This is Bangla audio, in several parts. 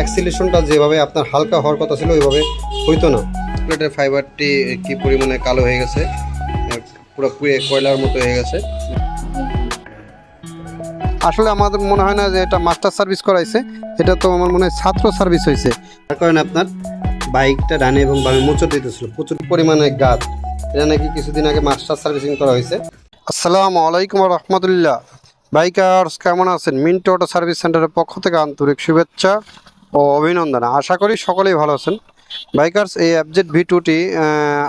অ্যাক্সিলেশনটা যেভাবে আপনার হালকা হওয়ার কথা ছিল, ওইভাবে হইতো না। প্লেটের ফাইবারটি কি পরিমাণে কালো হয়ে গেছে, পুরো পুড়ে কয়লার মতো হয়ে গেছে। আসলে আমাদের মনে হয় না যে এটা মাস্টার সার্ভিস করাইছে, এটা তো আমার মনে হয় ছাত্র সার্ভিস হয়েছে তার কারণে আপনার বাইকটা ডানে এবং বামে মোচড় দিতেছিল, প্রচুর পরিমাণে গাছ। এটা নাকি কিছুদিন আগে মাস্টার সার্ভিসিং করা হয়েছে আসসালামু আলাইকুম রহমতুল্লাহ। বাইকার্স, কেমন আছেন? মিন্টো অটো সার্ভিস সেন্টারের পক্ষ থেকে আন্তরিক শুভেচ্ছা। ও অভিনন্দন। আশা করি সকলেই ভালো আছেন। বাইকার্স, এই অ্যাবজেট ভি টুটি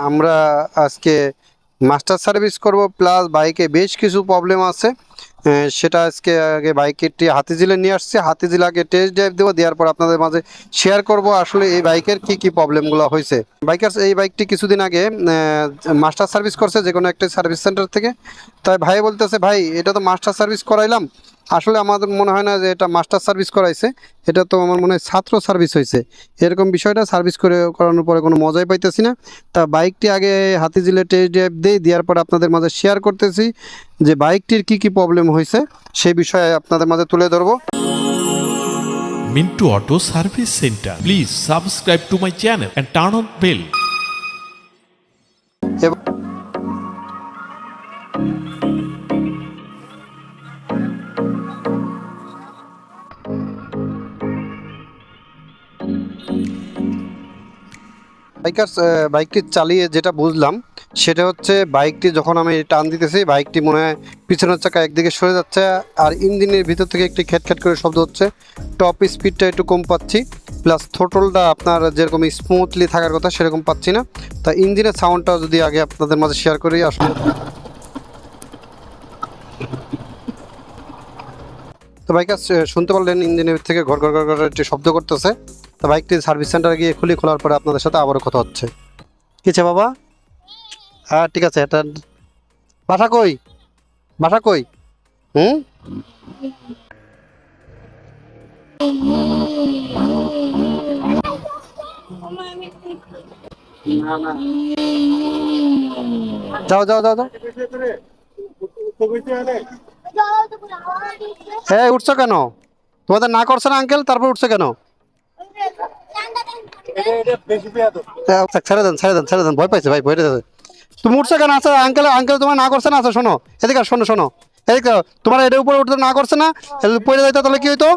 আমরা আজকে মাস্টার সার্ভিস করব, প্লাস বাইকে বেশ কিছু প্রবলেম আছে। সেটা আজকে আগে বাইকেরটি হাতিঝিলে নিয়ে আসছে। হাতিঝিল আগে টেস্ট ড্রাইভ দেবো, দেওয়ার পর আপনাদের মাঝে শেয়ার করব আসলে এই বাইকের কি কি প্রবলেমগুলো হয়েছে। বাইকার্স, এই বাইকটি কিছুদিন আগে মাস্টার সার্ভিস করছে যে কোনো একটা সার্ভিস সেন্টার থেকে। তাই ভাই বলতেছে, ভাই, এটা তো মাস্টার সার্ভিস করাইলাম। আসলে আমাদের মনে হয় না যে এটা মাস্টার সার্ভিস করাইছে এটা তো আমার মনে হয় ছাত্র সার্ভিস হয়েছে এরকম বিষয়টা সার্ভিস করে করানোর পরে কোনো মজাই পাইতেছি না তা বাইকটি আগে হাতি হাতিঝিলে টেস্ট ড্রাইভ দিই দেওয়ার পর আপনাদের মাঝে শেয়ার করতেছি যে বাইকটির কি কি প্রবলেম হয়েছে সেই বিষয়ে আপনাদের মাঝে তুলে ধরবো Minto Auto Service Center. Please subscribe to my channel and turn on bell. এবং বাইকার্স বাইকটি চালিয়ে যেটা বুঝলাম, সেটা হচ্ছে বাইকটি যখন আমি টান দিতেছি, বাইকটি মনে হয় পিছনের চাকা একদিকে সরে যাচ্ছে আর ইঞ্জিনের ভিতর থেকে একটি খ্যাট খ্যাট করে শব্দ হচ্ছে। টপ স্পিডটা একটু কম পাচ্ছি প্লাস থোটলটা আপনার যেরকম স্মুথলি থাকার কথা সেরকম পাচ্ছি না। তা ইঞ্জিনের সাউন্ডটা যদি আগে আপনাদের মাঝে শেয়ার করি, আসলে তো বাইকার শুনতে পারলেন ইঞ্জিনের থেকে ঘর ঘর ঘর একটি শব্দ করতেছে। তো বাইকটি সার্ভিস সেন্টারে গিয়ে খুলে, খোলার পরে আপনাদের সাথে আবারও কথা হচ্ছে। কিছে বাবা? হ্যাঁ ঠিক আছে, এটা বাসা কই? বাসা কই? হুম? যাও যাও যাও যাও। হ্যাঁ উঠছো কেন? তোমাদের না করছে না আঙ্কেল তারপর উঠছো কেন? আচ্ছা, ছেড়ে দেন ছেড়ে দেন ছেড়ে দেন ভয় পাইছে ভাই ভয় পাইছে। তুমি উঠছো কেন? আচ্ছা আঙ্কেল আঙ্কেল তোমার না করছে না? আচ্ছা শোনো এদিকে শোনো শোনো। এদিকে। তোমার এটার উপরে উঠতে না করছে না? পড়ে যাইতো তাহলে কি হইতো?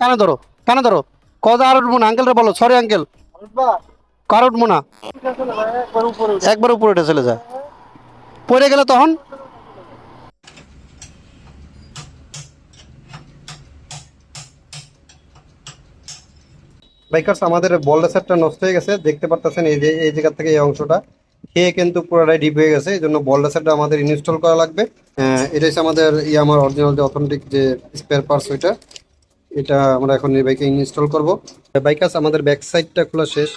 কানে ধরো কানে ধরো। কত আর উঠবো না? আঙ্কেলটা বলো সরি আঙ্কেল কার উঠবো না? একবার উপরে উঠে চলে যায় পড়ে গেলে তখন বাইকার্স আমাদের বল সেটটা নষ্ট হয়ে গেছে, দেখতে পারতেছেন এই যে, এই জায়গা থেকে এই অংশটা। খেয়ে কিন্তু পুরোটাই ডিপ হয়ে গেছে, এই জন্য বল সেটটা আমাদের ইনস্টল করা লাগবে। এটা হচ্ছে আমাদের ই আমার অরিজিনাল যে অথেন্টিক যে স্পেয়ার পার্টস ওইটা, এটা আমরা এখন এই বাইকে ইনস্টল করব। বাইকার্স আমাদের ব্যাক সাইডটা খোলা শেষ।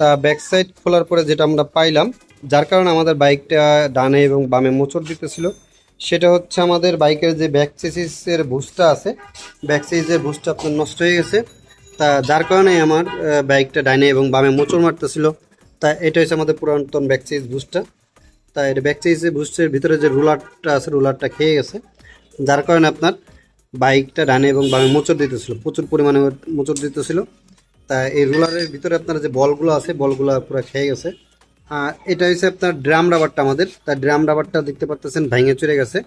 তা ব্যাক সাইড খোলার পরে যেটা আমরা পাইলাম, যার কারণে আমাদের বাইকটা ডানে এবং বামে মোচড় দিতেছিল, সেটা হচ্ছে আমাদের বাইকের যে ব্যাক চেসিসের বুস্টটা আছে ব্যাক চেসিসের বুস্টটা আপনার নষ্ট হয়ে গেছে। তা যার কারণে আমার বাইকটা ডাইনে এবং বামে মোচড় মারতেছিল। তা এটা হচ্ছে আমাদের পুরাতন ব্যাক চেইস বুস্টটা তা এটা ব্যাক চেইসের বুস্টের ভিতরে যে রুলারটা আছে, রুলারটা খেয়ে গেছে। যার কারণে আপনার বাইকটা ডানে এবং বামে মোচড় দিতেছিল, প্রচুর পরিমাণে মোচড় দিতেছিল। তা এই রুলারের ভিতরে আপনার যে বলগুলো আছে, বলগুলো পুরো খেয়ে গেছে। আর এটা হচ্ছে আপনার ড্রাম রাবারটা আমাদের। তা ড্রাম রাবারটা দেখতে পাচ্ছেন ভেঙে চড়ে গেছে।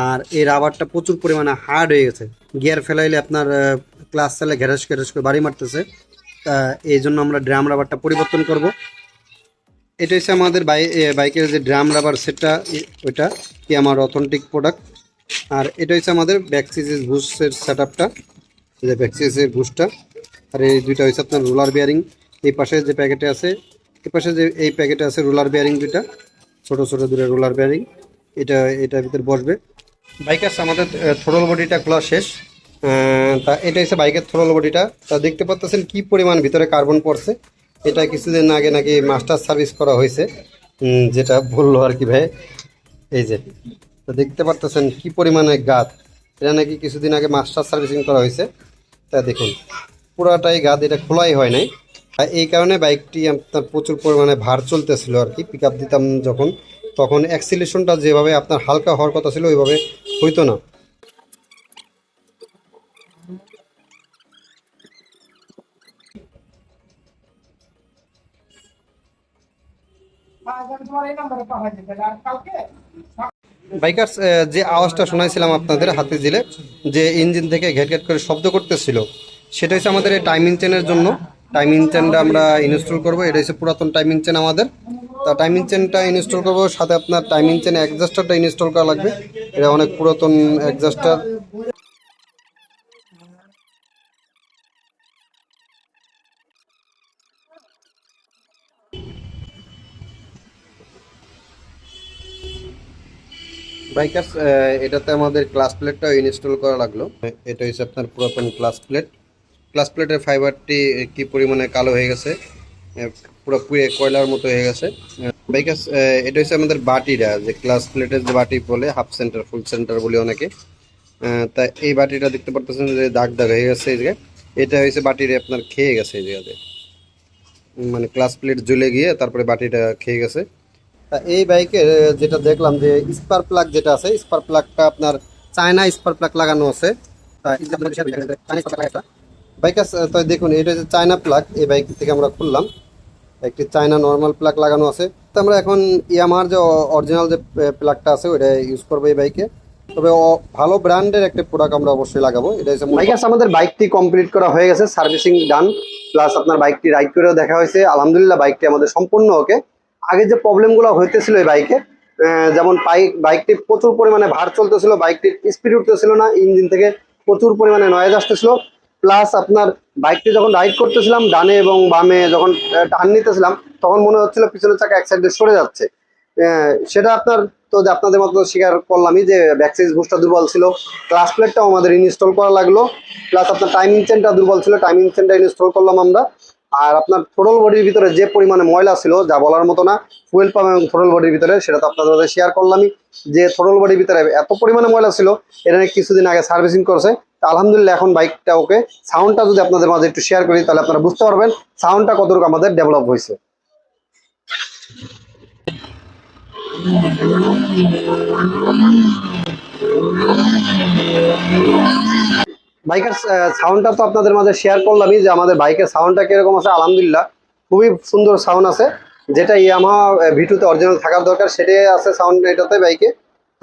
আর এই রাবারটা প্রচুর পরিমাণে হার্ড হয়ে গেছে। গিয়ার ফেলাইলে আপনার ক্লাস চালে ঘেরাস ঘেরাস করে বাড়ি মারতেছে। তা এই জন্য আমরা ড্রাম রাবারটা পরিবর্তন করব। এটা হচ্ছে আমাদের বাই বাইকের যে ড্রাম রাবার সেটটা ওইটা, কি আমার অথেন্টিক প্রোডাক্ট আর এটা হচ্ছে আমাদের ব্যাকসিসের বুস্টের সেট আপটা যে ব্যাকসিসের বুস্টটা আর এই দুইটা হচ্ছে আপনার রোলার বিয়ারিং এই পাশে যে প্যাকেটে আছে এই পাশে যে এই প্যাকেটে আছে রোলার বিয়ারিং দুইটা, ছোট ছোট দূরে রোলার বিয়ারিং এটা, এটার ভিতরে বসবে। বাইকের আমাদের থ্রোল বডিটা খোলা শেষ। তা এটা হচ্ছে বাইকের থ্রোল বডিটা তা দেখতে পাচ্ছেন কি পরিমাণ ভিতরে কার্বন পড়ছে। এটা কিছুদিন আগে নাকি মাস্টার সার্ভিস করা হয়েছে। যেটা বলল আর কি ভাই। এই যে, তো দেখতে পারতেছেন কি পরিমাণে গাদ। এটা নাকি কিছুদিন আগে মাস্টার সার্ভিসিং করা হয়েছে। তা দেখুন, পুরাটাই গাদ, এটা খোলাই হয় নাই। এই কারণে বাইকটি আপনার প্রচুর পরিমাণে ভার চলতেছিল আর কি। পিক দিতাম যখন, তখন অ্যাক্সিলেশনটা যেভাবে আপনার হালকা হওয়ার কথা ছিল, ওইভাবে হইতো না। বাইকার্স যে আওয়াজটা শোনাইছিলাম আপনাদের হাতে দিলে যে ইঞ্জিন থেকে ঘেট ঘেট করে শব্দ করতেছিল, সেটা হচ্ছে আমাদের এই টাইমিং চেনের জন্য। টাইমিং চেনটা আমরা ইনস্টল করব, এটা হচ্ছে পুরাতন টাইমিং চেন আমাদের। তা টাইমিং চেনটা ইনস্টল করব, সাথে আপনার টাইমিং চেন অ্যাডজাস্টারটা ইনস্টল করা লাগবে। এটা অনেক পুরাতন অ্যাডজাস্টার বাইকার্স এটাতে আমাদের ক্লাস প্লেটটাও ইনস্টল করা লাগল। এটা হচ্ছে আপনার পুরাতন ক্লাস প্লেট ক্লাস প্লেটের ফাইবারটি কি পরিমাণে কালো হয়ে গেছে পুরো পুড়ে কয়লার মতো হয়ে গেছে। বাইকার্স এটা হচ্ছে আমাদের বাটিটা যে ক্লাস প্লেটের যে বাটি বলে হাফ সেন্টার ফুল সেন্টার বলে অনেকে। তা এই বাটিটা দেখতে পারতেছেন যে দাগ দাগ হয়ে গেছে এই জায়গায়। এটা হয়েছে বাটিরে আপনার খেয়ে গেছে এই জায়গাতে। মানে ক্লাস প্লেট জ্বলে গিয়ে তারপরে বাটিটা খেয়ে গেছে। এই বাইকের যেটা দেখলাম যে স্পার প্লাগ যেটা আছে স্পার প্লাগটা আপনার চায়না স্পার প্লাগ লাগানো আছে। বাইক তো দেখুন, এটা হচ্ছে চায়না প্লাগ এই বাইক থেকে আমরা খুললাম। একটি চায়না নর্মাল প্লাগ লাগানো আছে। তো আমরা এখন ইয়ামার যে অরিজিনাল যে প্লাগটা আছে, ওইটা ইউজ করব এই বাইকে তবে ভালো ব্র্যান্ডের একটা প্রোডাক্ট আমরা অবশ্যই লাগাবো। এটা হচ্ছে বাইক আছে, আমাদের বাইকটি কমপ্লিট করা হয়ে গেছে সার্ভিসিং ডান প্লাস আপনার বাইকটি রাইড করেও দেখা হয়েছে। আলহামদুলিল্লাহ বাইকটি আমাদের সম্পূর্ণ ওকে। আগে যে প্রবলেমগুলো হইতেছিল এই বাইকে যেমন বাইক বাইকটি প্রচুর পরিমাণে ভার চলতেছিল বাইকটির স্পিড উঠতেছিল না ইঞ্জিন থেকে প্রচুর পরিমাণে নয়েজ আসতেছিল প্লাস আপনার বাইকটি যখন রাইড করতেছিলাম, ডানে এবং বামে যখন টান নিতেছিলাম, তখন মনে হচ্ছিল পিছনের চাকা এক সাইডে সরে যাচ্ছে। সেটা আপনার তো আপনাদের মতো স্বীকার করলামই যে ব্যাকসাইজ বুস্টটা দুর্বল ছিল ক্লাস প্লেটটাও আমাদের ইনস্টল করা লাগল প্লাস আপনার টাইমিং চেনটা দুর্বল ছিল টাইমিং চেনটা ইনস্টল করলাম আমরা। আর আপনার থোডল বডির ভিতরে যে পরিমাণে ময়লা ছিল, যা বলার মতো না ফুয়েল পাম্প এবং থোডল বডির ভিতরে, সেটা তো আপনাদের সাথে শেয়ার করলামই যে থোডল বডির ভিতরে এত পরিমাণে ময়লা ছিল, এটা কিছুদিন আগে সার্ভিসিং করছে। আলহামদুলিল্লাহ এখন বাইকটা ওকে সাউন্ডটা যদি আপনাদের মাঝে একটু শেয়ার করি, তাহলে আপনারা বুঝতে পারবেন সাউন্ডটা কতটুকু আমাদের ডেভেলপ হয়েছে। বাইকের সাউন্ডটা তো আপনাদের মাঝে শেয়ার করলামই যে আমাদের বাইকের সাউন্ডটা কীরকম আছে, আলহামদুলিল্লাহ। খুবই সুন্দর সাউন্ড আছে। যেটা ইয়ামা ভিটুতে অরিজিনাল থাকার দরকার, সেটাই আছে সাউন্ড এটাতে বাইকে।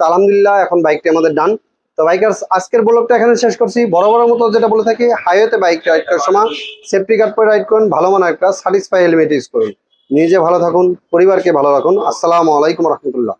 তো আলহামদুলিল্লাহ, এখন বাইকটি আমাদের ডান তো বাইকার, আজকের ব্লগটা এখানে শেষ করছি। বড় বড় মতো যেটা বলে থাকি হাইওয়েতে বাইক রাইড করার সময় সেফটি গার্ড পরে রাইড করুন, ভালো মানের একটা স্যাটিসফাই হেলমেট ইউজ করুন। নিজে ভালো থাকুন, পরিবারকে ভালো রাখুন। আসসালামু আলাইকুম রহমতুল্লাহ।